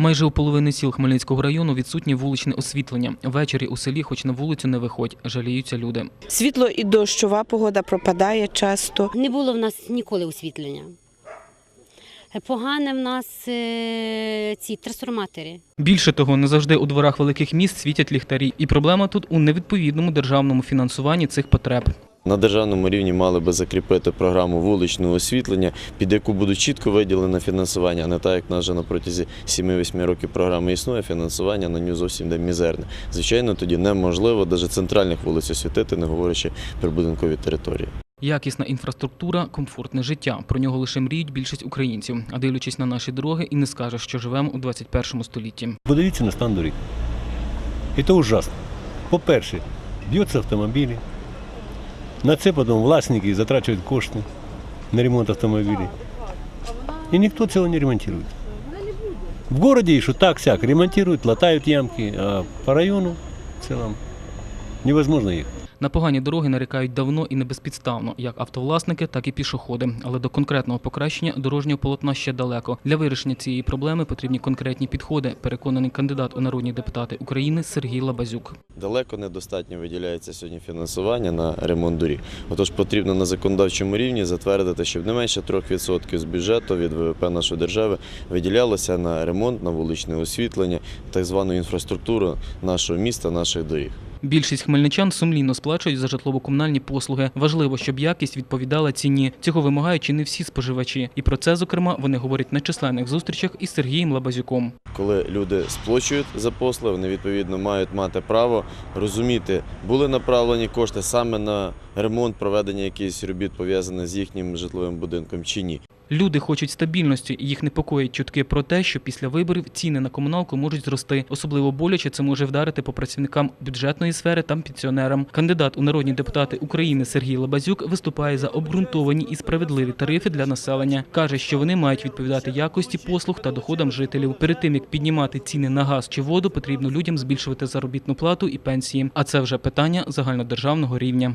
Майже у половини сіл Хмельницького району відсутнє вуличне освітлення. Ввечері у селі, хоч на вулицю не виходь, жаліються люди. Світло і дощова погода пропадає часто. Не було в нас ніколи освітлення. Погане в нас е, ці трансформатори. Більше того, не завжди у дворах великих міст світять ліхтарі, і проблема тут у невідповідному державному фінансуванні цих потреб. На державному рівні мали би закріпити програму вуличного освітлення, під яку буде чітко виділене фінансування, а не так, як в нас вже на протязі 7-8 років програми існує, фінансування на нього зовсім де мізерне. Звичайно, тоді неможливо навіть центральних вулиць освітити, не говорячи про будинкові території. Якісна інфраструктура, комфортне життя. Про нього лише мріють більшість українців. А дивлячись на наші дороги, і не скажеш, що живемо у 21 столітті. Подивіться на стан доріг. І це ужасно. По-перше, б'ються автомобілі. На це потім власники затрачують кошти на ремонт автомобілів. І ніхто цього не ремонтує. В городі, що так сяк ремонтують, латають ямки, а по району в цілому невозможно їхати. На погані дороги нарікають давно і не безпідставно, як автовласники, так і пішоходи. Але до конкретного покращення дорожнього полотна ще далеко. Для вирішення цієї проблеми потрібні конкретні підходи. Переконаний кандидат у народні депутати України Сергій Лабазюк. Далеко недостатньо виділяється сьогодні фінансування на ремонт доріг. Отож потрібно на законодавчому рівні затвердити, щоб не менше 3% з бюджету від ВВП нашої держави виділялося на ремонт, на вуличне освітлення, так звану інфраструктуру нашого міста, наших доріг. Більшість хмельничан сумлінно сплачують за житлово-комунальні послуги. Важливо, щоб якість відповідала ціні. Цього вимагають чи не всі споживачі. І про це, зокрема, вони говорять на численних зустрічах із Сергієм Лабазюком. Коли люди сплачують за послуги, вони відповідно мають мати право розуміти, були направлені кошти саме на ремонт, проведення якихось робіт пов'язаних з їхнім житловим будинком чи ні. Люди хочуть стабільності, і їх непокоїть чутки про те, що після виборів ціни на комуналку можуть зрости. Особливо боляче це може вдарити по працівникам бюджетної сфери та пенсіонерам. Кандидат у народні депутати України Сергій Лабазюк виступає за обґрунтовані і справедливі тарифи для населення. каже, що вони мають відповідати якості послуг та доходам жителів. Перед тим як піднімати ціни на газ чи воду, потрібно людям збільшувати заробітну плату і пенсії. А це вже питання загальнодержавного рівня.